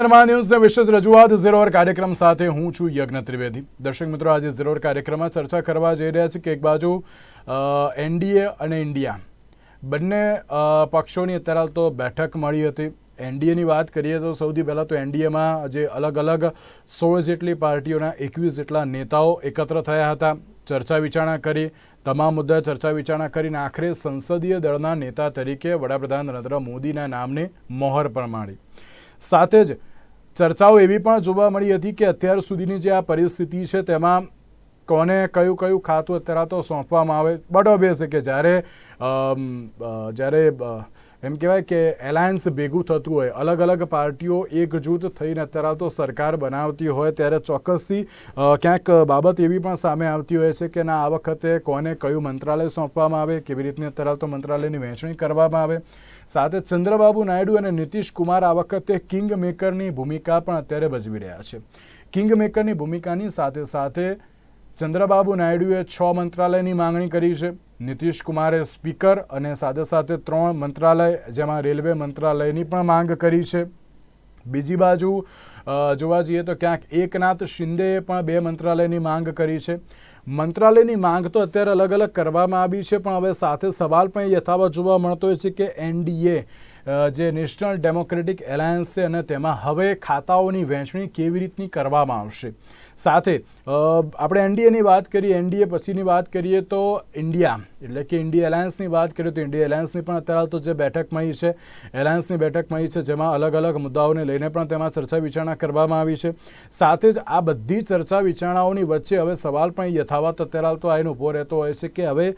નમસ્કાર વિશેષ રજૂઆત. ઝીરો અવર કાર્યક્રમ સાથે હું છું યજ્ઞ ત્રિવેદી. દર્શક મિત્રો, આજે ઝીરો અવર કાર્યક્રમમાં ચર્ચા કરવા જઈ રહ્યા છે કે એક બાજુ એનડીએ અને ઇન્ડિયા. બંને પક્ષોની અત્યારે તો બેઠક મળી હતી. એનડીએની વાત કરીએ તો સૌથી પહેલાં તો એનડીએમાં જે અલગ અલગ સોળ જેટલી પાર્ટીઓના એકવીસ જેટલા નેતાઓ એકત્ર થયા હતા. ચર્ચા વિચારણા કરી. તમામ મુદ્દા ચર્ચા વિચારણા કરીને આખરે સંસદીય દળના નેતા તરીકે વડાપ્રધાન નરેન્દ્ર મોદીના નામને મોહર પણ માણી. સાથે જ ચર્ચાઓ એવી પણ જોવા મળી હતી કે અત્યાર સુધીની જે આ પરિસ્થિતિ છે તેમાં કોને કયું કયું ખાતું અત્યારે તો સોંપવામાં આવે. બટ ઓબ્વિયસ કે જ્યારે જ્યારે એમ કહેવાય કે એલાયન્સ ભેગું થતું હોય. અલગ અલગ પાર્ટીઓ એકજૂથ થઈને અત્યારે તો સરકાર બનાવતી હોય ત્યારે ચોક્કસથી ક્યાંક બાબત એવી પણ સામે આવતી હોય છે કે ના, આ વખતે કોને કયું મંત્રાલય સોંપવામાં આવે, કેવી રીતની અત્યારે તો મંત્રાલયની વહેંચણી કરવામાં આવે. સાથે ચંદ્રબાબુ નાયડુ અને નીતિશ કુમાર આ વખતે કિંગ મેકરની ભૂમિકા પણ અત્યારે ભજવી રહ્યા છે. કિંગ મેકરની ભૂમિકાની સાથે સાથે ચંદ્રબાબુ નાયડુએ છ મંત્રાલયની માંગણી કરી છે. નીતિશ કુમારે સ્પીકર અને સાથે સાથે ત્રણ મંત્રાલય, જેમાં રેલવે મંત્રાલયની પણ માંગ કરી છે. બીજી બાજુ જોવા જઈએ તો ક્યાંક એકનાથ શિંદેએ પણ બે મંત્રાલયની માંગ કરી છે. મંત્રાલયની માંગ તો અત્યારે અલગ અલગ કરવામાં આવી છે, પણ હવે સાથે સવાલ પણ યથાવત જોવા મળતો હોય છે કે એનડીએ જે નેશનલ ડેમોક્રેટિક એલાયન્સ છે અને તેમાં હવે ખાતાઓની વહેંચણી કેવી રીતની કરવામાં આવશે. સાથે આપણે એનડીએની વાત કરીએ, એનડીએ પછીની વાત કરીએ તો ઇન્ડિયા, એટલે કે ઇન્ડિયા એલાયન્સની વાત કરીએ તો ઇન્ડિયા એલાયન્સની પણ અત્યારે તો જે બેઠક મળી છે એલાયન્સની બેઠક મળી છે, જેમાં અલગ અલગ મુદ્દાઓને લઈને પણ તેમાં ચર્ચા વિચારણા કરવામાં આવી છે. સાથે જ આ બધી ચર્ચા વિચારણાઓની વચ્ચે હવે સવાલ પણ યથાવત અત્યારે તો આઈને ઊભો રહેતો હોય છે કે હવે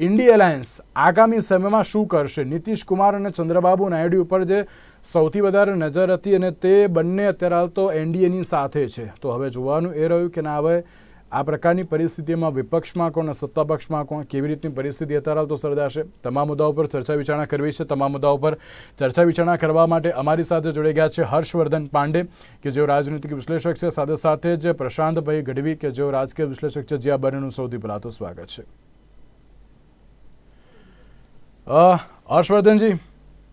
ઇન્ડિયા એલાયન્સ આગામી સમયમાં શું કરશે? નીતિશ કુમાર અને ચંદ્રબાબુ નાયડુ ઉપર જે સૌથી વધારે નજર હતી અને તે બંને અત્યારે હાલ તો એનડીએની સાથે છે. તો હવે જોવાનું એ રહ્યું કે ના, હવે આ પ્રકારની પરિસ્થિતિમાં વિપક્ષમાં કોણ સત્તા પક્ષમાં કોણ, કેવી રીતની પરિસ્થિતિ અત્યારે હાલ તો સર્જાશે? તમામ મુદ્દાઓ પર ચર્ચા વિચારણા કરવી છે. તમામ મુદ્દાઓ પર ચર્ચા વિચારણા કરવા માટે અમારી સાથે જોડાઈ ગયા છે હર્ષવર્ધન પાંડે, કે જેઓ રાજનૈતિક વિશ્લેષક છે. સાથે સાથે જ પ્રશાંતભાઈ ગઢવી, કે જેઓ રાજકીય વિશ્લેષક છે. જે આ બંનેનું સૌથી પહેલાં તો સ્વાગત છે. हर्षवर्धन जी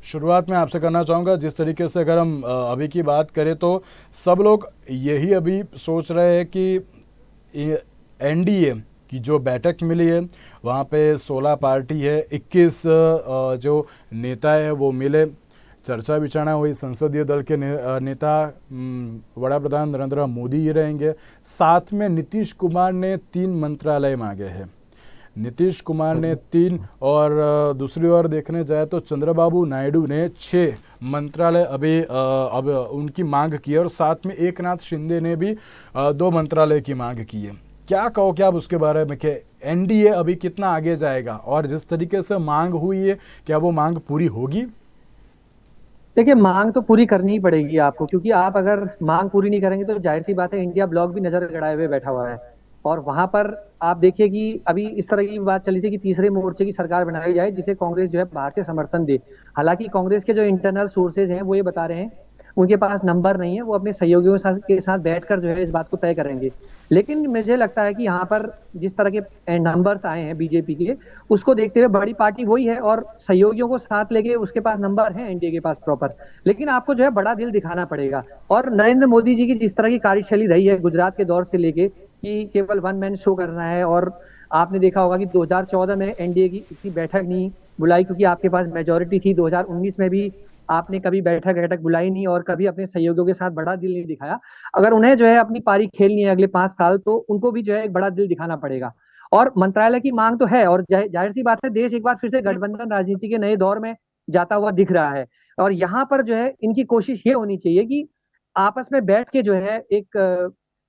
शुरुआत में आपसे करना चाहूँगा। जिस तरीके से अगर हम अभी की बात करें तो सब लोग यही अभी सोच रहे हैं कि एनडीए की जो बैठक मिली है वहाँ पे 16 पार्टी है 21 जो नेता है वो मिले। चर्चा विचारणा हुई संसदीय दल के ने, नेता वड़ा प्रधान नरेंद्र मोदी ही रहेंगे। साथ में नीतीश कुमार ने तीन मंत्रालय मांगे हैं। नीतीश कुमार ने तीन और दूसरी ओर देखने जाए तो चंद्रबाबू नायडू ने छः मंत्रालय अभी अब उनकी मांग की है और साथ में एक नाथ शिंदे ने भी दो मंत्रालय की मांग की है। क्या कहो क्या आप उसके बारे में कि एनडीए अभी कितना आगे जाएगा और जिस तरीके से मांग हुई है, क्या वो मांग पूरी होगी? देखिए, मांग तो पूरी करनी ही पड़ेगी आपको, क्योंकि आप अगर मांग पूरी नहीं करेंगे तो ज़ाहिर सी बात है, इंडिया ब्लॉक भी नज़र गड़ाए हुए बैठा हुआ है। और वहाँ पर आप देखिए कि अभी इस तरह की बात चली थी कि तीसरे मोर्चे की सरकार बनाई जाए, जिसे कांग्रेस जो है बाहर से समर्थन दे। हालाँकि कांग्रेस के जो इंटरनल सोर्सेज हैं, वो ये बता रहे हैं, उनके पास नंबर नहीं है, वो अपने सहयोगियों के साथ- बैठकर जो है इस बात को तय करेंगे। लेकिन मुझे लगता है कि यहाँ पर जिस तरह के नंबर्स आए हैं बीजेपी के, उसको देखते हुए बड़ी पार्टी वही है और सहयोगियों को साथ लेके उसके पास नंबर है एनडीए के पास प्रॉपर लेकिन आपको जो है बड़ा दिल दिखाना पड़ेगा। और नरेंद्र मोदी जी की जिस तरह की कार्यशैली रही है गुजरात के दौर से लेके कि केवल वन मैन शो करना है और आपने देखा होगा कि 2014 में एनडीए की इतनी बैठक नहीं बुलाई क्योंकि आपके पास मेजोरिटी थी। 2019 में भी आपने कभी बैठक बैठक बुलाई नहीं और कभी अपने सहयोगियों के साथ बड़ा दिल नहीं दिखाया। अगर उन्हें जो है अपनी पारी खेलनी है अगले पाँच साल तो उनको भी जो है एक बड़ा दिल दिखाना पड़ेगा। और मंत्रालय की मांग तो है और ज़ाहिर सी बात है, देश एक बार फिर से गठबंधन राजनीति के नए दौर में जाता हुआ दिख रहा है। और यहाँ पर जो है इनकी कोशिश ये होनी चाहिए कि आपस में बैठ के जो है एक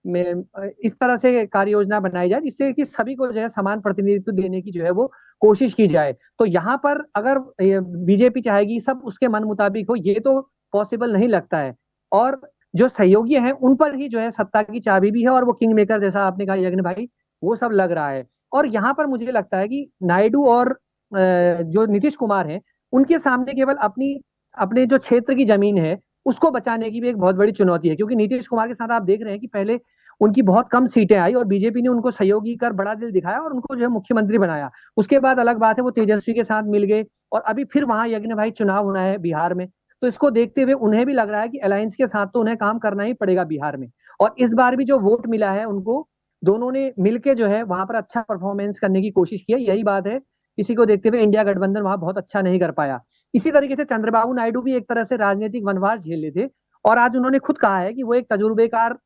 में इस तरह से कार्य योजना बनाई जाए जिससे कि सभी को जो है समान प्रतिनिधित्व देने की जो है वो कोशिश की जाए। तो यहाँ पर अगर बीजेपी चाहेगी, सब उसके मन मुताबिक हो, ये तो पॉसिबल नहीं लगता है। और जो सहयोगी हैं, उन पर ही जो है सत्ता की चाबी भी है और वो किंग मेकर जैसा आपने कहा, यज्ञ भाई, वो सब लग रहा है। और यहाँ पर मुझे लगता है कि नायडू और जो नीतीश कुमार हैं, उनके सामने केवल अपनी, अपने जो क्षेत्र की ज़मीन है उसको बचाने की भी एक बहुत बड़ी चुनौती है, क्योंकि नीतीश कुमार के साथ आप देख रहे हैं कि पहले उनकी बहुत कम सीटें आई और बीजेपी ने उनको सहयोगी कर बड़ा दिल दिखाया और उनको जो है मुख्यमंत्री बनाया। उसके बाद अलग बात है, वो तेजस्वी के साथ मिल गए और अभी फिर वहाँ यज्ञ भाई चुनाव होना है बिहार में। तो इसको देखते हुए उन्हें भी लग रहा है कि अलायंस के साथ तो उन्हें काम करना ही पड़ेगा बिहार में। और इस बार भी जो वोट मिला है उनको, दोनों ने मिलके जो है वहाँ पर अच्छा परफॉर्मेंस करने की कोशिश की यही बात है इसी को देखते हुए इंडिया गठबंधन वहाँ बहुत अच्छा नहीं कर पाया। इसी तरीके से चंद्रबाबू नायडू भी एक तरह से राजनीतिक वनवास झेल लेते और आज उन्होंने खुद कहा है कि वो एक तजुर्बेकार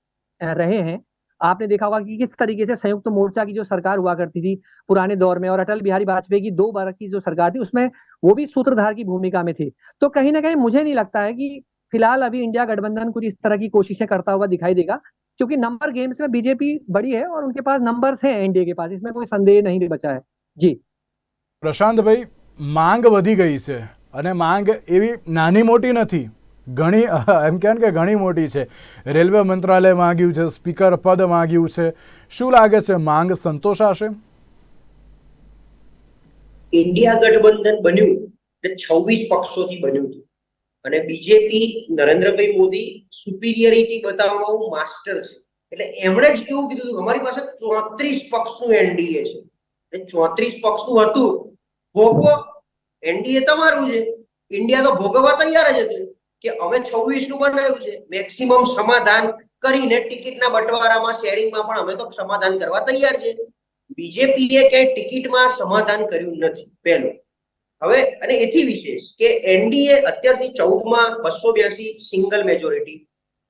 रहे हैं। आपने देखा होगा कि किस तरीके से संयुक्त मोर्चा की जो सरकार हुआ करती थी पुराने दौर में और अटल बिहारी वाजपेयी की दो बार की जो सरकार थी, उसमें वो भी सूत्रधार की भूमिका में थी। तो कहीं ना कहीं मुझे नहीं लगता है कि फ़िलहाल अभी इंडिया गठबंधन कुछ इस तरह की कोशिशें करता हुआ दिखाई देगा, क्योंकि नंबर गेम्स में बीजेपी बड़ी है और उनके पास नंबर्स है एनडीए के पास, इसमें कोई संदेह नहीं बचा है। जी। प्रशांत भाई, मांग बधी गई से અને માંગ એવી નાની મોટી નથી. ઘણી, એમ કહે કે ઘણી મોટી છે. રેલવે મંત્રાલય માંગ્યું છે, સ્પીકર પદ માંગ્યું છે. શું લાગે છે, માંગ સંતોષાશે? ઇન્ડિયા ગઠબંધન બન્યું તે છવ્વીસ પક્ષોથી બન્યું હતું અને બીજેપી, નરેન્દ્રભાઈ મોદી સુપિરિયરિટી બતાવવામાં માસ્ટર છે. એટલે એમણે જ એવું કીધું હતું, અમારી પાસે ચોત્રીસ પક્ષનું એનડીએ છે. એટલે ચોત્રીસ પક્ષનું હતું. એનડીએ તમારું છે. ઇન્ડિયા તો ભોગવવા તૈયાર જ હતું કે અમે છવ્વીસનું બનાવ્યું છે. મેક્સિમમ સમાધાન કરીને ટિકિટના બંટવારામાં, શેરિંગમાં પણ અમે તો સમાધાન કરવા તૈયાર છે. બીજેપીએ ક્યાંય ટિકિટમાં સમાધાન કર્યું નથી પહેલું. હવે, અને એથી વિશેષ કે એનડીએ અત્યારથી ચૌદમાં બસો બ્યાસી સિંગલ મેજોરિટી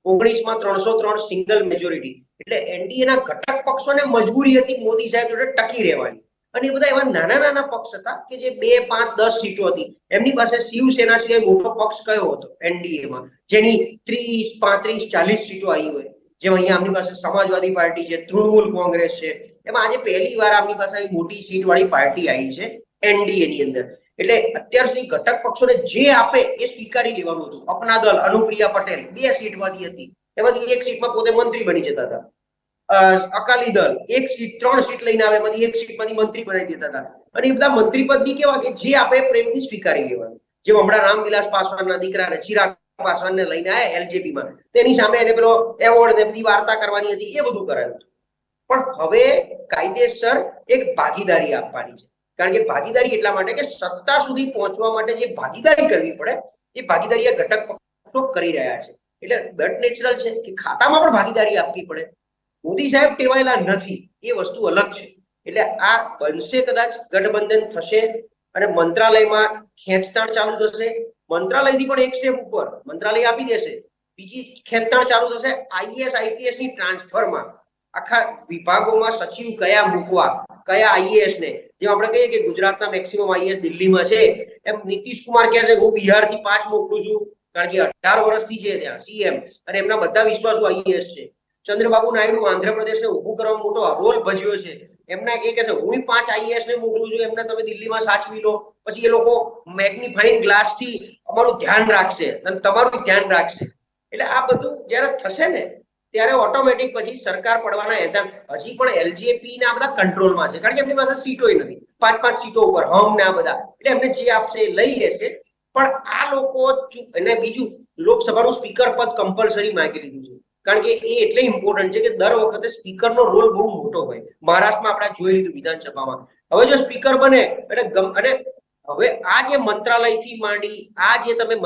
ઓગણીસમાં ત્રણસો ત્રણ સિંગલ મેજોરિટી એટલે એનડીએના ઘટક પક્ષોને મજબૂરી હતી, મોદી સાહેબ જોડે ટકી રહેવાની. અને એ બધા એવા નાના નાના પક્ષ હતા કે જે બે, પાંચ, દસ સીટો હતી. એમની પાસે શિવસેના સિવાય મોટો પક્ષ કયો હતો? એનડીએમાં. જેની ત્રીસ, પાંત્રીસ, ચાલીસ સીટો આવી હોય. જેમાં અહીંયા આમની પાસે સમાજવાદી પાર્ટી છે, તૃણમૂલ કોંગ્રેસ છે. એમાં આજે પહેલી વાર આમની પાસે મોટી સીટ વાળી પાર્ટી આવી છે એનડીએ ની અંદર. એટલે અત્યાર સુધી ઘટક પક્ષોને જે આપે એ સ્વીકારી લેવાનું હતું. અપના દળ અનુપ્રિયા પટેલ, બે સીટમાંથી હતી. એમાંથી એક સીટમાં પોતે મંત્રી બની જતા હતા. અકાલી દળ. એક સીટ, ત્રણ સીટ લઈને આવે, એમાંથી એક સીટમાંથી મંત્રી બનાવી દેતા હતા. અને એ બધા મંત્રી પદ બી કેવા કે જે આપણે પ્રેમથી સ્વીકારી લેવાનું. જેમ હમણાં રામવિલાસ પાસવાનના દીકરાને, ચિરાગ પાસવાનને લઈને આવ્યા એલજેપી માં તેની સામે એને પેલો એવોર્ડ ને બધી વાર્તા કરવાની હતી, એ બધું કરાયું. પણ હવે કાયદેસર એક ભાગીદારી આપવાની છે. કારણ કે ભાગીદારી એટલા માટે કે સત્તા સુધી પહોંચવા માટે જે ભાગીદારી કરવી પડે, એ ભાગીદારી આ ઘટક કરી રહ્યા છે. એટલે બટ નેચરલ છે કે ખાતામાં પણ ભાગીદારી આપવી પડે. મોદી સાહેબ ટેવાયેલા નથી. એ વસ્તુ અલગ છે. એટલે આ બનશે કદાચ, ગઠબંધન થશે અને મંત્રાલયમાં ખેંચતાણ ચાલુ થશે. મંત્રાલયથી પણ એક સ્ટેપ ઉપર. મંત્રાલય આપી દેશે. બીજી ખેંચતાણ ચાલુ થશે આઈએસ આઈપીએસની ટ્રાન્સફરમાં. આખા વિભાગોમાં સચિવ કયા મૂકવા? કયા આઈએએસ ને જેમ આપણે કહીએ કે ગુજરાતના મેક્સિમમ આઈએએસ દિલ્હીમાં છે, એમ નીતિશ કુમાર કહે છે હું બિહારથી પાંચ મોકલું છું. કારણ કે અઢાર વર્ષથી છે ત્યાં સીએમ અને એમના બધા વિશ્વાસુ આઈએએસ છે. ચંદ્રબાબુ નાયડુ આંધ્રપ્રદેશને ઊભું કરવા મોટો રોલ ભજવ્યો છે. એમના એ કહે છે હું પાંચ આઈએએસ ને મોકલું છું, એમને તમે દિલ્હીમાં સાચવી લો. પછી એ લોકો મેગ્નિફાઈંગ ગ્લાસથી અમારું ધ્યાન રાખશે અને તમારું ધ્યાન રાખશે. એટલે આ બધું જ્યારે થશે ને, ત્યારે ઓટોમેટિક પછી સરકાર પડવાના એધાન હજી પણ એલજેપી ના બધા કંટ્રોલમાં છે. કારણ કે એમની પાસે સીટો નથી. પાંચ પાંચ સીટો ઉપર, હમ ને આ બધા. એટલે એમને જે આપશે એ લઈ લેશે. પણ આ લોકો અને બીજું, લોકસભાનું સ્પીકર પદ કમ્પલસરી માંગી લીધું છે. કારણ કે એ એટલે ઇમ્પોર્ટન્ટ છે કે દર વખતે સ્પીકરનો રોલ બહુ મોટો હોય. મહારાષ્ટ્રમાં આપણે જોઈ લીધું વિધાનસભામાં. હવે જો સ્પીકર બને અને અને હવે આ જે મંત્રાલયથી માંડી, આ જે તમે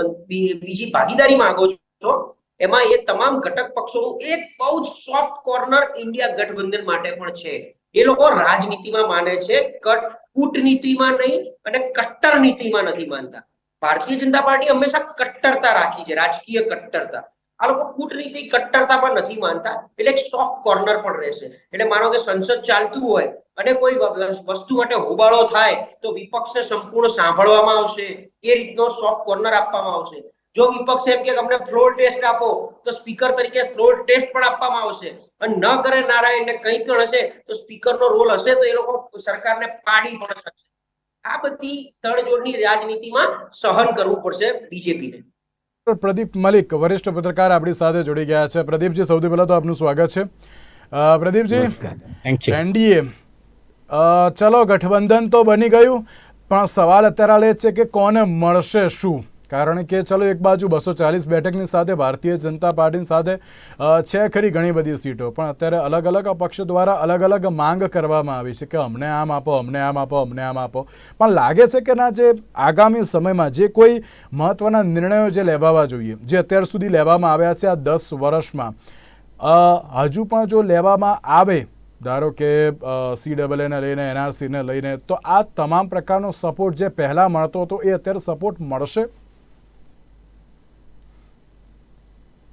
બીજી ભાગીદારી માંગો છો, એમાં એ તમામ ઘટક પક્ષોનું એક બહુ જ સોફ્ટ કોર્નર ઇન્ડિયા ગઠબંધન માટે પણ છે. એ લોકો રાજનીતિમાં માને છે, કટ, કૂટનીતિમાં નહીં અને કટ્ટર નીતિમાં નથી માનતા. ભારતીય જનતા પાર્ટી હંમેશા કટ્ટરતા રાખી છે, રાજકીય કટ્ટરતા. આ લોકો કૂટનીતિ કટ્ટરતા પણ નથી માનતા. એટલે એક સોફ્ટ કોર્નર પણ રહેશે. એટલે માનો કે સંસદ ચાલતું હોય અને કોઈ વસ્તુ માટે હોબાળો થાય, તો વિપક્ષને સંપૂર્ણ સાંભળવામાં આવશે. એ રીતનો સોફ્ટ કોર્નર આપવામાં આવશે. જો વિપક્ષ એમ કે અમને ફ્લોર ટેસ્ટ આપો, તો સ્પીકર તરીકે ફ્લોર ટેસ્ટ પણ આપવામાં આવશે. અને ન કરે નારાયણને કંઈ પણ હશે, તો સ્પીકરનો રોલ હશે, તો એ લોકો સરકારને પાડી પણ શકશે. આ બધી તડજોડની રાજનીતિમાં સહન કરવું પડશે બીજેપીને પ્રદીપ મલિક વરિષ્ઠ પત્રકાર આપણી સાથે જોડી ગયા છે. પ્રદીપજી સૌથી પહેલાં તો આપનું સ્વાગત છે. પ્રદીપજી એનડીએ ચલો ગઠબંધન તો બની ગયું પણ સવાલ અત્યારે આ છે કે કોને મળશે શું? કારણ કે ચલો, એક બાજુ બસો ચાલીસ બેઠકની સાથે ભારતીય જનતા પાર્ટીની સાથે છે ખરી ઘણી બધી સીટો, પણ અત્યારે અલગ અલગ પક્ષ દ્વારા અલગ અલગ માંગ કરવામાં આવી છે કે અમને આમ આપો, અમને આમ આપો, અમને આમ આપો. પણ લાગે છે કે ના, જે આગામી સમયમાં જે કોઈ મહત્વના નિર્ણયો જે લેવાવા જોઈએ, જે અત્યાર સુધી લેવામાં આવ્યા છે આ દસ વર્ષમાં હજુ પણ જો લેવામાં આવે, ધારો કે સી ડબલ એને લઈને એનઆરસીને લઈને, તો આ તમામ પ્રકારનો સપોર્ટ જે પહેલાં મળતો હતો એ અત્યારે સપોર્ટ મળશે?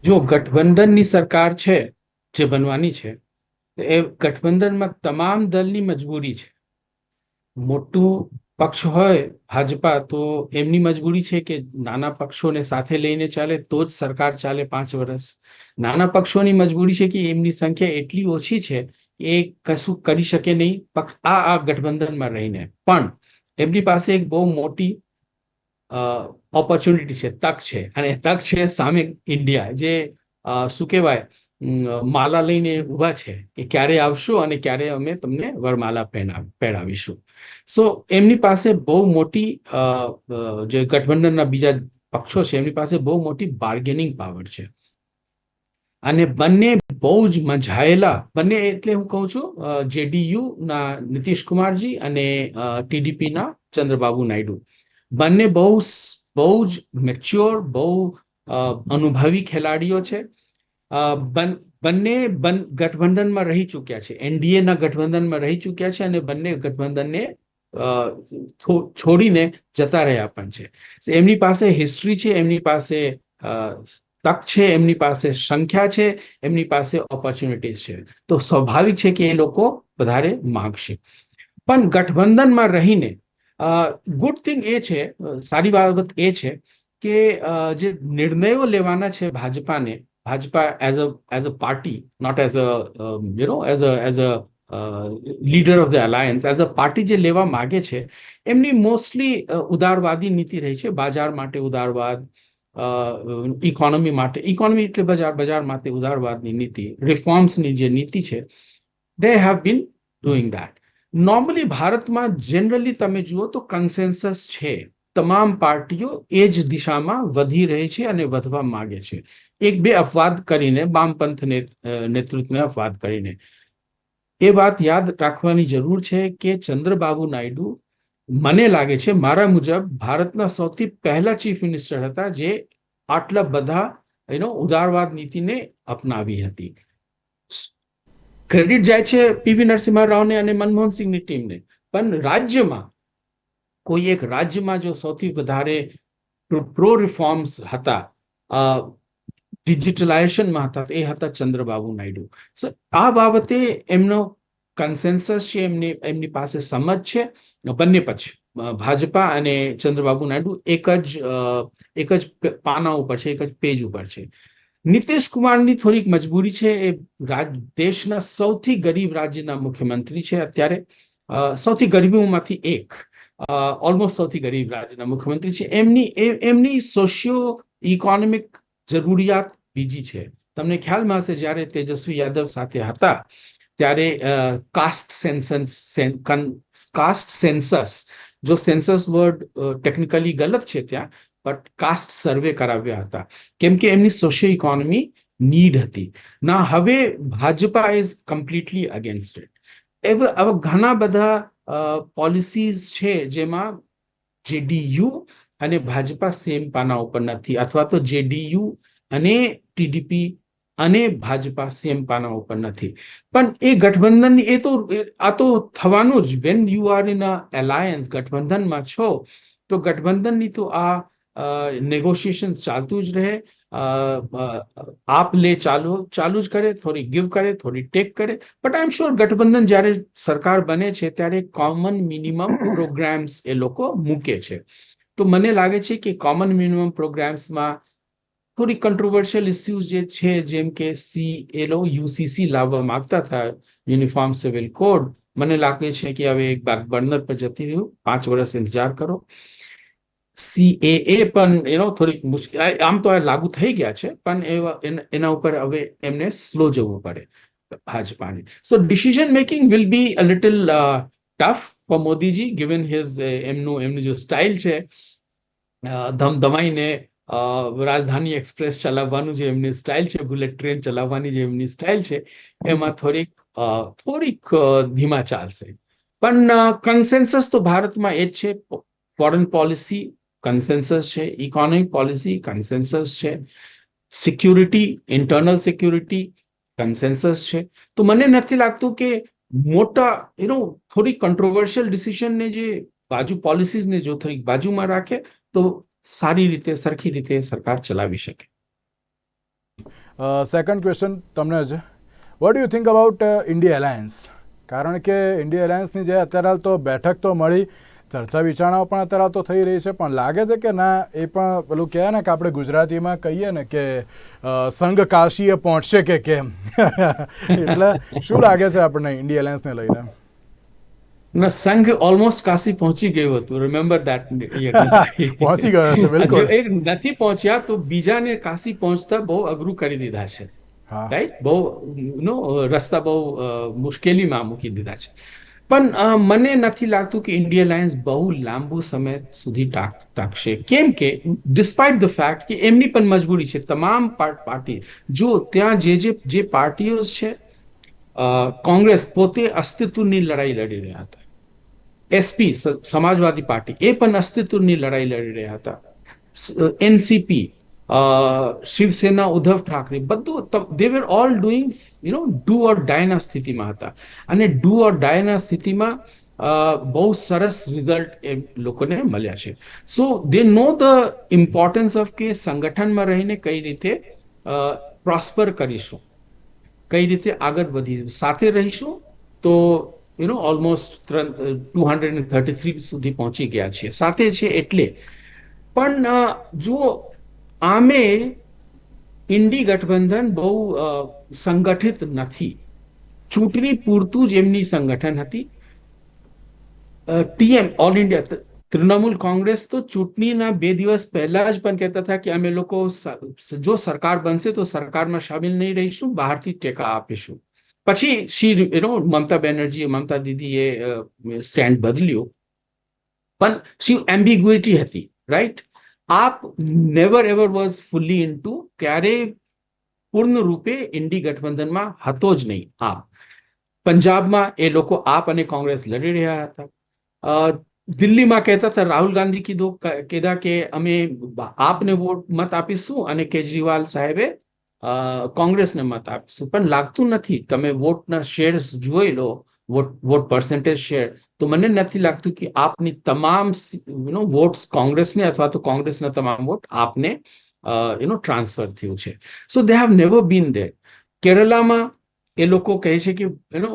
જો ગઠબંધનની સરકાર છે, જે બનવાની છે, તો એ ગઠબંધનમાં તમામ દલની મજબૂરી છે. મોટું પક્ષ હોય ભાજપા, તો એમની મજબૂરી છે કે નાના પક્ષોને સાથે લઈને ચાલે, તો જ સરકાર ચાલે પાંચ વર્ષ નાના પક્ષોની મજબૂરી છે કે એમની સંખ્યા એટલી ઓછી છે, એ કશું કરી શકે નહીં આ આ ગઠબંધનમાં રહીને. પણ એમની પાસે એક બહુ મોટી ઓપોર્ચ્યુનિટી છે, તક છે. અને તક છે સામે ઇન્ડિયા જે શું કહેવાય માલા લઈને ઊભા છે કે ક્યારે આવશો અને ક્યારે અમે તમને વરમાલા પહેરાવીશું. સો એમની પાસે બહુ મોટી જે ગઠબંધનના બીજા પક્ષો છે, એમની પાસે બહુ મોટી બાર્ગેનિંગ પાવર છે. અને બંને બહુ જ મજાયેલા, બંને એટલે હું કહું છું જેડીયુ ના નીતિશ કુમારજી અને ટીડીપી ના ચંદ્રબાબુ નાયડુ. બંને બહુ બહુ જ મેચ્યોર બહુ અનુભવી ખેલાડીઓ છે. બન- ગઠબંધનમાં રહી ચૂક્યા છે. એનડીએના ગઠબંધનમાં રહી ચૂક્યા છે અને બંને ગઠબંધનને છોડીને જતા રહ્યા પણ છે. એમની પાસે હિસ્ટ્રી છે, એમની પાસે તક છે, એમની પાસે સંખ્યા છે, એમની પાસે ઓપોર્ચ્યુનિટીઝ છે. તો સ્વાભાવિક છે કે એ લોકો વધારે માગશે. પણ ગઠબંધનમાં રહીને ગુડ થિંગ એ છે સારી બાબત એ છે કે જે નિર્ણયો લેવાના છે ભાજપાને, Bhajpa as a as a party not as a you know as a as a leader of the alliance as a party જે લેવા માગે છે, એમની મોસ્ટલી ઉદારવાદી નીતિ રહી છે, બજાર માટે ઉદારવાદ ઇકોનોમી માટે ઇકોનોમી એટલે બજાર બજાર માટે ઉદારવાદની નીતિ રિફોર્મ્સની જે નીતિ છે they have been doing that normally ભારતમાં જનરલી તમે જુઓ તો કન્સેન્સસ છે. તમામ પાર્ટીઓ એ જ દિશામાં વધી રહી છે અને વધવા માંગે છે. એક બે અપવાદ કરીને, વામપંથ નેતૃત્વને અપવાદ કરીને. એ વાત યાદ રાખવાની જરૂર છે કે ચંદ્રબાબુ નાયડુ મને લાગે છે, મારા મુજબ ભારતના સૌથી પહેલા ચીફ મિનિસ્ટર હતા જે આટલા બધા એનો ઉદારવાદ નીતિને અપનાવી હતી. ક્રેડિટ જાય છે પીવી નરસિંહ રાવને અને મનમોહનસિંહની ટીમને. પણ રાજ્યમાં, કોઈ એક રાજ્યમાં જો સૌથી વધારે પ્રો રિફોર્મ્સ હતા ડિજિટલાઇઝેશનમાં હતા, એ હતા ચંદ્રબાબુ નાયડુ. સો આ બાબતે એમનો કન્સેન્સસ છે, એમની એમની પાસે સમજ છે. બંને પછી ભાજપા અને ચંદ્રબાબુ નાયડુ એક જ એક જ પાના ઉપર છે, એક જ પેજ ઉપર છે. નીતિશ કુમારની થોડીક મજબૂરી છે, એ દેશના સૌથી ગરીબ રાજ્યના મુખ્યમંત્રી છે અત્યારે. સૌથી ગરીબોમાંથી એક ઓલમોસ્ટ સૌથી ગરીબ રાજ્યના મુખ્યમંત્રી છે. એમની એમની સોશિયો ઇકોનોમિક જરૂરિયાત બીજી છે. તમને ખ્યાલમાં હશે જ્યારે તેજસ્વી યાદવ સાથે હતા, ત્યારે કાસ્ટ સેન્સસ કાસ્ટ સેન્સસ જો સેન્સસ વર્ડ ટેકનિકલી ગલત છે ત્યાં બટ કાસ્ટ સર્વે કરાવ્યા હતા. કેમ કે એમની સોશિયો ઇકોનોમી નીડ હતી. ના, હવે Bhajpa is completely against it એવા, આવા ઘણા બધા પોલિસીઝ છે જેમાં જેડીયુ અને ભાજપા સેમ પાના ઉપર નથી. અથવા તો જેડીયુ અને ટીડીપી અને ભાજપા સેમ પાના ઉપર નથી. પણ એ ગઠબંધન, એ તો આ તો થવાનું જ. When you are in a alliance ગઠબંધનમાં છો, તો ગઠબંધનની તો આ નેગોશિએશન ચાલતું જ રહે આપ લે ચાલુ ચાલુ જ કરે થોડી ગિવ કરે થોડી ટેક કરે બટ આઈ એમ શ્યોર ગઠબંધન જ્યારે સરકાર બને છે ત્યારે કોમન મિનિમમ પ્રોગ્રામ્સ એ લોકો મૂકે છે તો મને લાગે છે કે કોમન મિનિમમ પ્રોગ્રામ્સમાં થોડી કન્ટ્રોવર્શિયલ ઇસ્યુઝ જે છે જેમ કે સી એ લોકો યુસીસી લાવવા માંગતા હતા યુનિફોર્મ સિવિલ કોડ મને લાગે છે કે હવે એક બેક બર્નર પર જતી રહ્યું પાંચ વર્ષ ઇંતજાર કરો સીએએ પણ એનો થોડીક મુશ્કેલ આમ તો આ લાગુ થઈ ગયા છે, પણ એવા, એના ઉપર હવે એમને સ્લો જવું પડે ભાજપાને. So decision making will be a little tough for Modiji given his એમનું, એમની જો સ્ટાઇલ છે ધમધમાઈને રાજધાની એક્સપ્રેસ ચલાવવાનું જે એમની સ્ટાઇલ છે બુલેટ ટ્રેન ચલાવવાની જે એમની સ્ટાઇલ છે, એમાં થોડીક થોડીક ધીમા ચાલશે. પણ કન્સેન્સસ તો ભારતમાં એ જ છે ફોરેન પોલિસી કન્સેન્સસ છે ઇકોનોમિક પોલિસી કન્સેન્સસ છે સિક્યુરિટી ઇન્ટરનલ સિક્યુરિટી કન્સેન્સસ છે. તો મને નથી લાગતું કે મોટા યુ થોડી કંટ્રોવર્શિયલ ડિસિઝનને જે બાજુ પોલિસીઝને જો થોડીક બાજુમાં રાખે, તો સારી રીતે, સરખી રીતે સરકાર ચલાવી શકે. સેકન્ડ ક્વેશ્ચન તમને છે what you think about India alliance કારણ કે ઇન્ડિયા એલાયન્સની જે અત્યારે હાલ તો બેઠક તો મળી ચર્ચા વિચારણાઓ પણ અત્યારે તો થઈ રહી છે પણ લાગે છે કે ના એ પણ પેલું કહે ને કે આપણે ગુજરાતીમાં કહીએ ને કે સંઘ કાશીએ પહોંચશે કે કેમ? એટલે શું લાગે છે આપણને ઇન્ડિયા એલાયન્સને લઈને? ના સંઘ ઓલમોસ્ટ કાશી પહોંચી ગયું હતું. રિમેમ્બર દેટ પહોંચી ગયો છે બિલકુલ. એક નથી પહોંચ્યા તો બીજાને કાશી પહોંચતા બહુ અઘરું કરી દીધા છે. રાઈટ બહુ નો રસ્તા બહુ મુશ્કેલીમાં મૂકી દીધા છે. પણ મને નથી લાગતું કે ઇન્ડિયા લાયન્સ બહુ લાંબુ સમય સુધી ટાકશે. કેમ કે ડિસ્પાઇટ ધ ફેક્ટ કે એમની પણ મજબૂરી છે. તમામ પાર્ટી જો ત્યાં જે જે જે પાર્ટીઓ છે કોંગ્રેસ પોતે અસ્તિત્વની લડાઈ લડી રહ્યા હતા. એસપી સમાજવાદી પાર્ટી, એ પણ અસ્તિત્વની લડાઈ લડી રહ્યા હતા. એનસીપી શિવસેના ઉદ્ધવ ઠાકરે બધું they were all doing you know do or Diana સ્થિતિમાં હતા અને ડુ ઓર ડાયના સ્થિતિમાં બહુ સરસ રિઝલ્ટ એ લોકોને મળ્યા છે so they know the importance of કે સંગઠનમાં રહીને કઈ રીતે પ્રોસ્પર કરીશું કઈ રીતે આગળ વધી સાથે રહીશું તો you know almost two hundred thirty three સુધી પહોંચી ગયા છીએ સાથે છે એટલે પણ જુઓ આમે ઇન્ડી ગઠબંધન બહુ સંગઠિત નથી. ચૂંટણી પૂરતું જ એમની સંગઠન હતી. TM, All India Trinamool Congress તો ચૂંટણીના બે દિવસ પહેલા જ પણ કહેતા હતા કે અમે લોકો જો સરકાર બનશે તો સરકારમાં સામેલ નહીં રહીશું, બહારથી ટેકા આપીશું. પછી શ્રી યુ નો મમતા બેનર્જીએ, મમતા દીદીએ સ્ટેન્ડ બદલ્યો. પણ શી એમ્બિગ્યુઇટી હતી, right? AAP never ever was fully into ક્યારેય પૂર્ણ રૂપે ઇન્ડી ગઠબંધનમાં હતો જ નહીં આપ પંજાબમાં એ લોકો આપ અને કોંગ્રેસ લડી રહ્યા હતા દિલ્હીમાં કહેતા હતા રાહુલ ગાંધી કીધું કીધા કે અમે આપને વોટ મત આપીશું અને કેજરીવાલ સાહેબે કોંગ્રેસને મત આપીશું પણ લાગતું નથી તમે વોટના શેર્સ જોઈ લો વોટ વોટ પર્સન્ટેજ શેર તો મને નથી લાગતું કે આપની તમામ યુ નો વોટ્સ કોંગ્રેસને અથવા તો કોંગ્રેસના તમામ વોટ આપને યુ નો ટ્રાન્સફર થયું છે so they have never been there કેરલામાં એ લોકો કહે છે કે યુ નો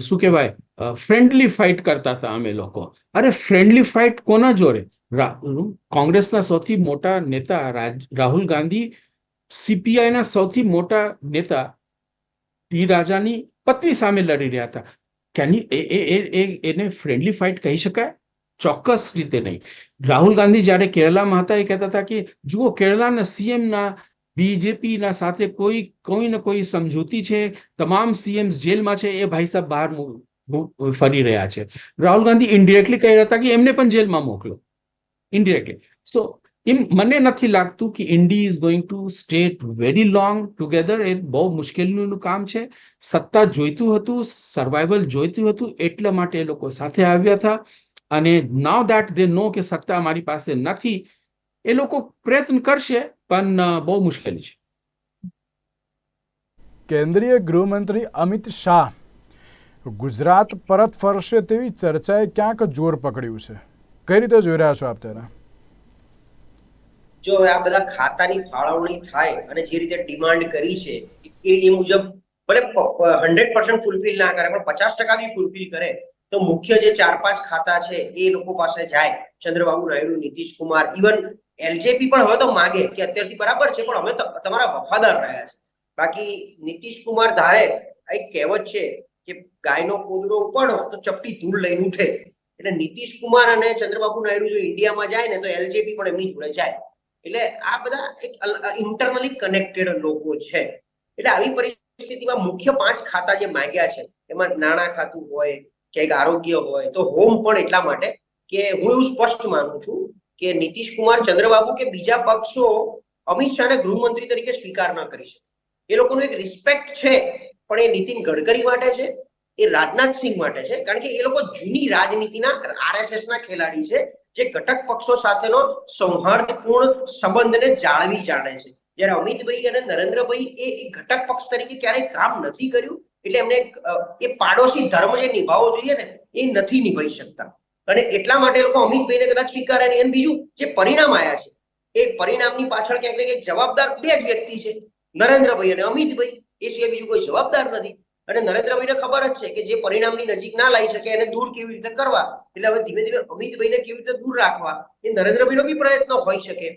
શું કહેવાય? ફ્રેન્ડલી ફાઇટ કરતા હતા અમે લોકો. અરે ફ્રેન્ડલી ફાઇટ કોના જોડે? કોંગ્રેસના સૌથી મોટા નેતા રાહુલ ગાંધી સીપીઆઈના સૌથી મોટા નેતા ટી રાજાની પત્ની સામે લડી રહ્યા હતા. કેન એ, એ- એ- એ- એને ફ્રેન્ડલી ફાઇટ કહી શકાય? ચોક્કસ રીતે નહીં. રાહુલ ગાંધી જ્યારે કેરલામાં હતા, એ કહેતા હતા કે, જુઓ, કેરળના સીએમના બીજેપીના સાથે કોઈ કોઈ ને કોઈ સમજૂતી છે. તમામ સીએમ્સ જેલમાં છે. એ ભાઈ સાહેબ બહાર ફરી રહ્યા છે. રાહુલ ગાંધી ઇન્ડિરેક્ટલી કહી રહ્યા હતા કે, એમને પણ જેલમાં મોકલો. ઇન્ડિરેક્ટલી સો મને નથી લાગતું કે Indi is going to state very long together એ બહુ મુશ્કેલીનું કામ છે સત્તા જોઈતું હતું સર્વાઈવલ જોઈતું હતું એટલા માટે એ લોકો સાથે આવ્યા હતા અને નાવ દેટ દે નો કે સત્તા મારી પાસે નથી એ લોકો પ્રયત્ન કરશે પણ બહુ મુશ્કેલી છે કેન્દ્રીય ગૃહમંત્રી અમિત શાહ ગુજરાત પરત ફરશે તેવી ચર્ચાએ ક્યાંક જોર પકડ્યું છે કઈ રીતે જોઈ રહ્યા છો આપ તેને જો આ બધા ખાતાની ફાળવણી થાય અને જે રીતે ડિમાન્ડ કરી છે, એ એ મુજબ ભલે હંડ્રેડ પર્સન્ટ ફૂલફિલ ના કરે, પણ પચાસ ટકા બી ફૂલફિલ કરે, તો મુખ્ય જે ચાર પાંચ ખાતા છે, એ લોકો પાસે જાય. ચંદ્રબાબુ નાયડુ, નીતિશ કુમાર ઇવન એલજેપી પણ હવે તો માગે કે અત્યારથી બરાબર છે, પણ અમે તમારા વફાદાર રહ્યા છે. બાકી નીતિશ કુમાર ધારે એક કહેવત છે કે ગાયનો કોદડો ઉપાડો, તો ચપટી ધૂળ લઈને ઉઠે. એટલે નીતિશ કુમાર અને ચંદ્રબાબુ નાયડુ જો ઇન્ડિયામાં જાય ને, તો એલજેપી પણ એમની જોડે જાય. એટલે આ બધા એક ઇન્ટરનલી કનેક્ટેડ લોકો છે. એટલે આવી પરિસ્થિતિમાં મુખ્ય પાંચ ખાતા જે માંગ્યા છે, એમાં નાણાં ખાતું હોય, ક્યાંક આરોગ્ય હોય, તો હોમ પણ એટલા માટે કે હું એવું સ્પષ્ટ માનું છું કે નીતિશ કુમાર ચંદ્રબાબુ કે બીજા પક્ષો અમિત શાહને ગૃહમંત્રી તરીકે સ્વીકાર ન કરી શકે. એ લોકોનું એક રિસ્પેક્ટ છે, પણ એ નીતિન ગડકરી માટે છે, એ રાજનાથ સિંહ માટે છે, કારણ કે એ લોકો જૂની રાજનીતિના આરએસએસ ના ખેલાડી છે જે ઘટક પક્ષો સાથેનો સૌહાર્દપૂર્ણ સંબંધને જાળવી જાણે છે. જ્યારે અમિતભાઈ અને નરેન્દ્રભાઈ એ ઘટક પક્ષ તરીકે ક્યારેય કામ નથી કર્યું, એટલે એમને એ પાડોશી ધર્મ જે નિભાવવો જોઈએ ને, એ નથી નિભાવી શકતા. અને એટલા માટે લોકો અમિતભાઈને કદાચ સ્વીકારે નહીં. અને બીજું, જે પરિણામ આવ્યા છે, એ પરિણામની પાછળ ક્યાંક ને ક્યાંક જવાબદાર બે જ વ્યક્તિ છે. નરેન્દ્રભાઈ અને અમિતભાઈ. એ સિવાય બીજું કોઈ જવાબદાર નથી. અને નરેન્દ્રભાઈને ખબર જ છે કે જે પરિણામની નજીક ના લાવી શકે એને દૂર કેવી રીતે કરવા? એટલે હવે ધીમે ધીમે અમિતભાઈને કેવી રીતે દૂર રાખવા? એ નરેન્દ્રભાઈનો બી પ્રયત્ન હોઈ શકે.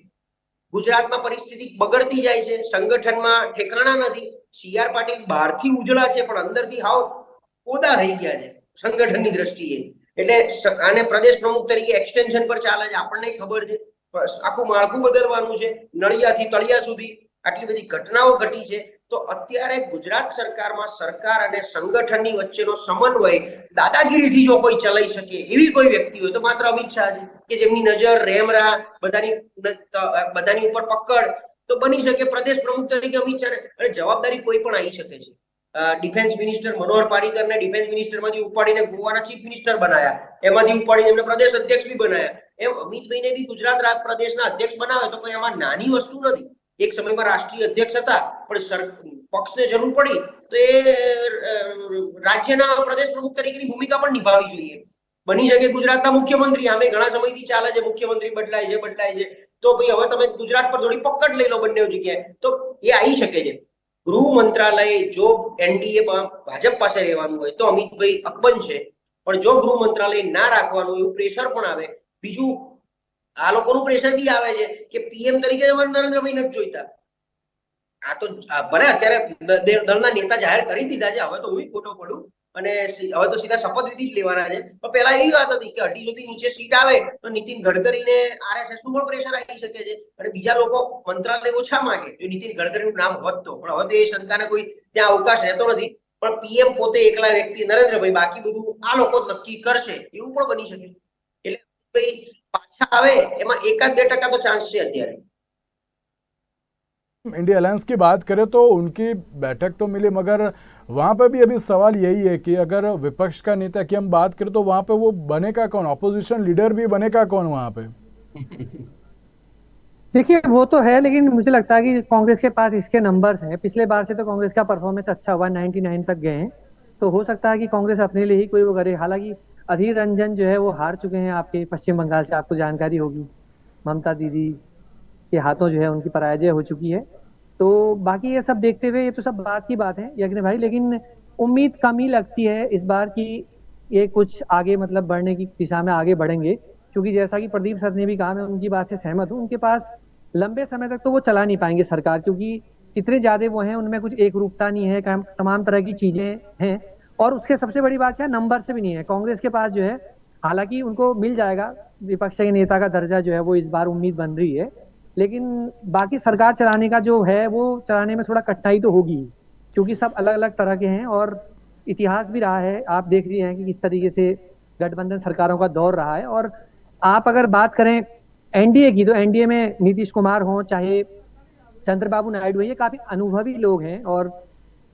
ગુજરાતમાં પરિસ્થિતિ બગડતી જાય છે. સંગઠનમાં ઠેકાણા નથી. સી આર પાટીલ બહારથી ઉજળા છે, પણ અંદરથી હાવ ઓદા થઈ ગયા છે સંગઠનની દ્રષ્ટિએ. એટલે આને પ્રદેશ પ્રમુખ તરીકે એક્સટેન્શન પર ચાલે છે, આપણને ખબર છે. આખું માળખું બદલવાનું છે. નળિયાથી તળિયા સુધી આટલી બધી ઘટનાઓ ઘટી છે. તો અત્યારે ગુજરાત સરકારમાં સરકાર અને સંગઠનની વચ્ચેનો સમન્વય દાદાગીરીથી જો કોઈ ચલાવી શકે એવી કોઈ વ્યક્તિ હોય તો માત્ર અમિત શાહ કે જેમની નજર રેમરા બધાની બધાની ઉપર પકડ તો બની શકે પ્રદેશ પ્રમુખ તરીકે અમિત શાહ અને જવાબદારી કોઈ પણ આવી શકે છે. ડિફેન્સ મિનિસ્ટર મનોહર પારીકરને ડિફેન્સ મિનિસ્ટરમાંથી ઉપાડીને ગોવાના ચીફ મિનિસ્ટર બનાયા. એમાંથી ઉપાડીને એમને પ્રદેશ અધ્યક્ષ બી બનાયા. એમ અમિતભાઈને બી ગુજરાત પ્રદેશના અધ્યક્ષ બનાવે તો કોઈ એમાં નાની વસ્તુ નથી. એક સમયમાં રાષ્ટ્રીય અધ્યક્ષ હતા, પણ પક્ષને જરૂર પડી તો એ રાજ્યના પ્રદેશ પ્રમુખ તરીકેની ભૂમિકા પણ નિભાવવી જોઈએ. બની શકે ગુજરાતના મુખ્યમંત્રી અમે ઘણા સમયથી ચાલે છે, મુખ્યમંત્રી બદલાય છે બદલાય છે. તો ભાઈ, હવે તમે ગુજરાત પર થોડી પકડ લઈ લો બંને જગ્યાએ. તો એ આવી શકે છે. ગૃહ મંત્રાલય, જો એનડીએ ભાજપ પાસે રહેવાનું હોય તો અમિતભાઈ અકબંધ છે. પણ જો ગૃહ મંત્રાલય ના રાખવાનું એવું પ્રેશર પણ આવે. બીજું આ લોકોનું પ્રેશર બી આવે છે કે પીએમ તરીકે નરેન્દ્રભાઈ નથી જોઈતા. આ તો ભલે અત્યારે દળના નેતા જાહેર કરી દીધા છે, હવે તો હું ખોટો પડું. અને હવે તો સીધા શપથવિધિ જ લેવાના છે. પણ પહેલા એવી વાત હતી કે અઢી સુધી નીચે સીટ આવે તો નીતિન ગડકરીને આરએસએસનું પણ પ્રેશર આવી શકે છે. અને બીજા લોકો મંત્રાલય ઓછા માંગે, જો નીતિન ગડકરીનું નામ હોત તો. પણ હવે તો એ શંકાને કોઈ ત્યાં અવકાશ રહેતો નથી. પણ પીએમ પોતે એકલા વ્યક્તિ નરેન્દ્રભાઈ, બાકી બધું આ લોકો નક્કી કરશે. એવું પણ બની શકે. એટલે ભાઈ પાછા આવે એમાં એકાદ બે ટકા તો ચાન્સ છે અત્યારે इंडिया अलायंस की बात करें तो उनकी बैठक तो मिली मगर वहाँ पे भी अभी सवाल यही है कि अगर विपक्ष का नेता की हम बात करें तो वहाँ पे वो बनेगा कौन ऑपोजिशन लीडर भी बनेगा कौन वहाँ पे देखिए वो तो है लेकिन मुझे लगता है कि कांग्रेस के पास इसके नंबर्स हैं पिछले बार से तो कांग्रेस का परफॉर्मेंस अच्छा हुआ 99 तक गए हैं तो हो सकता है कि कांग्रेस अपने लिए ही कोई वो करे हालांकि अधीर रंजन जो है वो हार चुके हैं आपके पश्चिम बंगाल से, आपको जानकारी होगी। ममता दीदी के हाथों जो है उनकी पराजय हो चुकी है। तो बाकी ये सब देखते हुए, ये तो सब बात की बात है, यज्ञ भाई, लेकिन उम्मीद कम ही लगती है इस बार की ये कुछ आगे मतलब बढ़ने की दिशा में आगे बढ़ेंगे। क्योंकि जैसा कि प्रदीप सर ने भी कहा, मैं उनकी बात से सहमत हूँ, उनके पास लंबे समय तक तो वो चला नहीं पाएँगे सरकार, क्योंकि इतने ज़्यादा वो हैं, उनमें कुछ एक रूपता नहीं है तमाम तरह की चीज़ें हैं। और उसके सबसे बड़ी बात क्या, नंबर से भी नहीं है। कांग्रेस के पास जो है, हालाँकि उनको मिल जाएगा, विपक्ष के नेता का दर्जा जो है वो इस बार उम्मीद बन रही है, लेकिन बाकी सरकार चलाने का जो है, वो चलाने में थोड़ा कठिनाई तो होगी क्योंकि सब अलग अलग तरह के हैं और इतिहास भी रहा है। आप देख रहे हैं कि किस तरीके से गठबंधन सरकारों का दौर रहा है और आप अगर बात करें एनडीए की तो एनडीए में नीतीश कुमार हो, चाहे चंद्रबाबू नायडू ये काफ़ी अनुभवी लोग हैं और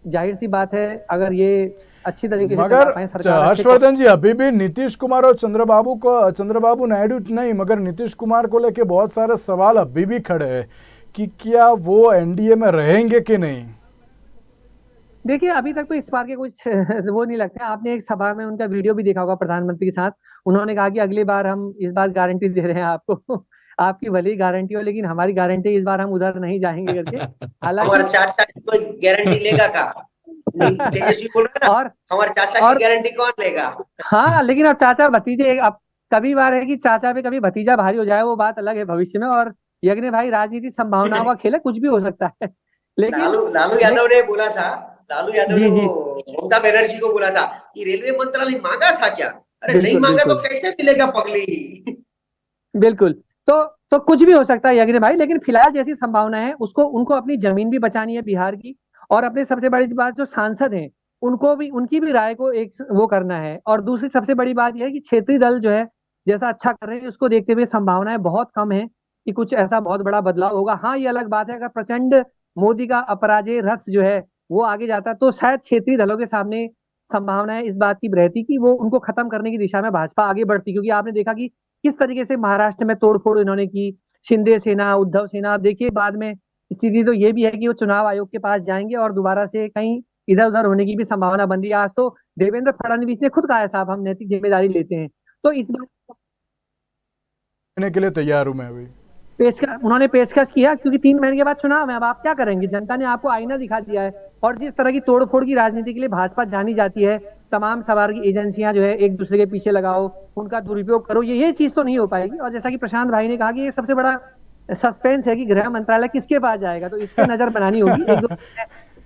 ज़ाहिर सी बात है, अगर ये अच्छी तरीके से मगर हर्षवर्धन जी अभी भी नीतीश कुमार और चंद्रबाबू को चंद्रबाबू नायडू नहीं मगर नीतीश कुमार को लेके बहुत सारे सवाल अभी भी खड़े हैं कि क्या वो एनडीए में रहेंगे कि नहीं? देखिए अभी तक तो इस बार के कुछ वो नहीं लगते। आपने एक सभा में उनका वीडियो भी देखा होगा प्रधानमंत्री के साथ। उन्होंने कहा कि अगली बार हम इस बार गारंटी दे रहे हैं आपको। आपकी भली गारंटी हो लेकिन हमारी गारंटी इस बार हम उधर नहीं जाएँगे करके। हालाँकि चाचा कोई गारंटी लेगा का नहीं, बोल रहे और हमारे चाचा और- की गारंटी कौन लेगा? हाँ लेकिन अब चाचा भतीजे अब कभी बार है कि चाचा पे कभी भतीजा भारी हो जाए वो बात अलग है भविष्य में और यज्ञ भाई राजनीति संभावनाओं का खेल है कुछ भी हो सकता है। लेकिन लालू लालू यादव ने बोला था लालू यादव ने ममता बनर्जी को बोला था कि रेलवे मंत्रालय मांगा था क्या? अरे नहीं मांगा तो कैसे मिलेगा पगली? बिल्कुल। तो तो कुछ भी हो सकता है यज्ञ भाई लेकिन फ़िलहाल जैसी संभावना है उसको उनको अपनी ज़मीन भी बचानी है बिहार की और अपने सबसे बड़ी बात जो सांसद हैं, उनको भी, उनकी भी राय को एक वो करना है। और दूसरी सबसे बड़ी बात यह है कि क्षेत्रीय दल जो है, जैसा अच्छा कर रहे हैं, उसको देखते हुए संभावनाएँ बहुत कम है कि कुछ ऐसा बहुत बड़ा बदलाव होगा। हाँ ये अलग बात है, अगर प्रचंड मोदी का अपराजय रथ जो है, वो आगे जाता है तो शायद क्षेत्रीय दलों के सामने संभावनाएँ इस बात की रहती कि वो उनको खत्म करने की दिशा में भाजपा आगे बढ़ती। क्योंकि आपने देखा कि किस तरीके से महाराष्ट्र में तोड़फोड़ इन्होंने की, शिंदे सेना, उद्धव सेना, आप देखिए बाद में स्थिति तो ये भी है कि वो चुनाव आयोग के पास जाएँगे और दोबारा से कहीं इधर उधर होने की भी संभावना बन रही है। आज तो देवेंद्र फडणवीस ने खुद कहा है साहब हम नैतिक ज़िम्मेदारी लेते हैं। तो इस बार के लिए तैयार हूँ मैं अभी। पेश उन्होंने पेशकश किया क्योंकि तीन महीने के बाद चुनाव है। अब आप क्या करेंगे? जनता ने आपको आईना दिखा दिया है और जिस तरह की तोड़फोड़ की राजनीति के लिए भाजपा जानी जाती है तमाम सवार की एजेंसियाँ जो है एक दूसरे के पीछे लगाओ उनका दुरुपयोग करो ये ये चीज़ तो नहीं हो पाएगी। और जैसा कि प्रशांत भाई ने कहा कि ये सबसे बड़ा सस्पेंस है कि गृह मंत्रालय किसके पास जाएगा? तो इसकी नज़र बनानी होगी एक दो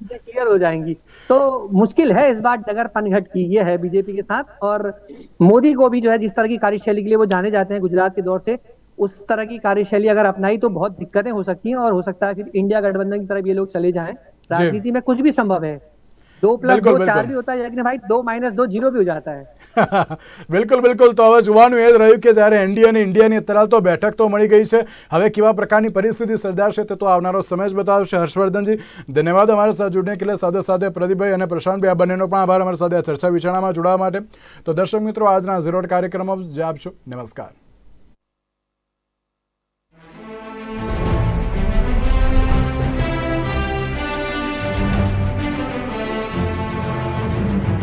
क्लियर हो जाएँगी। तो मुश्किल है इस बार डगर पनघट की ये है बीजेपी के साथ। और मोदी को भी जो है जिस तरह की कार्यशैली के लिए वो जाने जाते हैं गुजरात के दौर से उस तरह की कार्यशैली अगर अपनाई तो बहुत दिक्कतें हो सकती हैं और हो सकता है फिर इंडिया गठबंधन की तरफ़ ये लोग चले जाएँ। राजनीति में कुछ भी संभव है। दो प्लस दो चार भी होता है लेकिन भाई दो माइनस दो ज़ीरो भी हो जाता है। બિલકુલ બિલકુલ. તો હવે જોવાનું એ જ રહ્યું કે જ્યારે એનડીએ અને ઇન્ડિયાની અત્યારે તો બેઠક તો મળી ગઈ છે. હવે કેવા પ્રકારની પરિસ્થિતિ સર્જાશે તે તો આવનારો સમય જ બતાવશે. હર્ષવર્ધનજી, ધન્યવાદ અમારા સાથે જોડને કે સાથે સાથે પ્રદીપભાઈ અને પ્રશાંતભાઈ આ બંનેનો પણ આભાર અમારી સાથે આ ચર્ચા વિચારણામાં જોડાવા માટે. તો દર્શક મિત્રો, આજના ઝીરો કાર્યક્રમમાં જ આપશો નમસ્કાર.